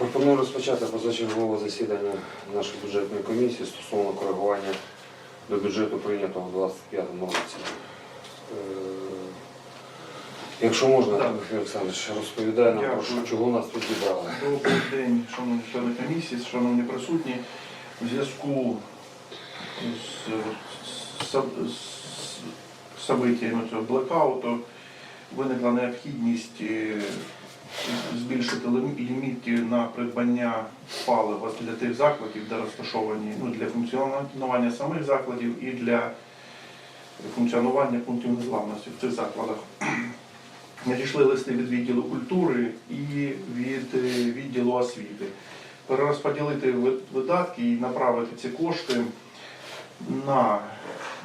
Пропоную розпочати позачергове засідання нашої бюджетної комісії стосовно коригування до бюджету прийнятого в 25 році. Е, Якщо можна, Так. Олександрович розповідає нам, про що, чого нас тут зібрали. Добрий день, шановні члени комісії, шановні присутні. У зв'язку з, з, з событиями цього блекауту виникла необхідність е, збільшити ліміти на придбання палива для тих закладів, де розташовані ну, для функціонування самих закладів і для функціонування пунктів незламності в цих закладах. Надійшли листи від відділу культури і від е, відділу освіти. Перерозподілити видатки і направити ці кошти на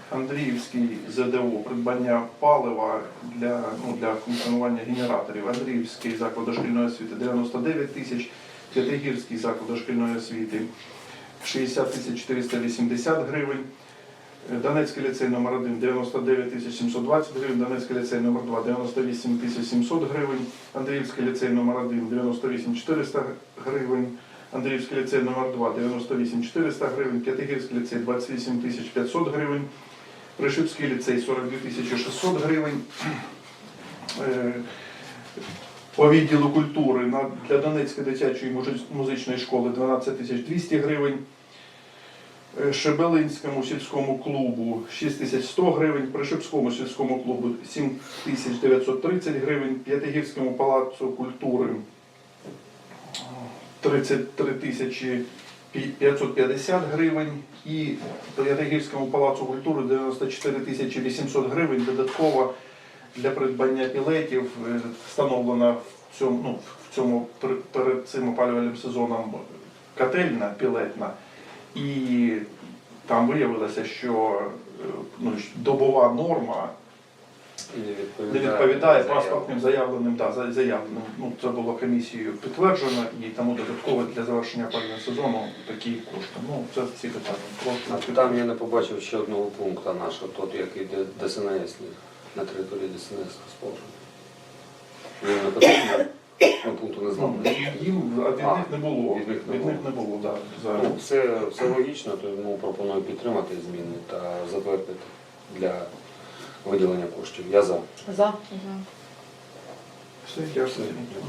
Андріївський ЗДО, придбання палива для, ну, для функціонування генераторів. Андріївський заклад дошкільної освіти 99 тисяч, П'ятигірський заклад дошкільної освіти 60 тисяч 480 гривень. Донецький ліцей номер 1 99 тисяч 720 гривень, Донецький ліцей номер 2 98 тисяч 700 гривень, Андріївський ліцей номер 1 98 400 гривень, Андріївський ліцей номер 2 98 400 гривень, П'ятигірський ліцей 28 тисяч 500 гривень, Пришипський ліцей 42 тисячі 600 гривень. Е, По відділу культури для Донецької дитячої музичної школи 12 тисяч 200 гривень. Е, Шебелинському сільському клубу 6100 гривень, Пришипському сільському клубу 7930 гривень, П'ятигірському палацу культури 33 тисячі 550 гривень і П'ятигірському палацу культури 94 тисячі 800 гривень додатково для придбання пілетів е, встановлена в цьому, ну, в цьому перед цим опалювальним сезоном котельна пілетна. І там виявилося, що е, ну, добова норма не відповідає паспортним заявленим, да, за- заявленим. Ну, це було комісією підтверджено і тому додатково для завершення опалювального сезону такі кошти. Ну, це ці питання. Просто там я не побачив ще одного пункту нашого, тот, який ДСНС на території ДСНС розположений. Він не потрібно, ну, пункту не Ну, знав. їм а від А, них не було. від них не Від було. не було, да, за Ну, все, все логічно, тому пропоную підтримати зміни та затвердити для виділення коштів. Я за. За. все, дякую.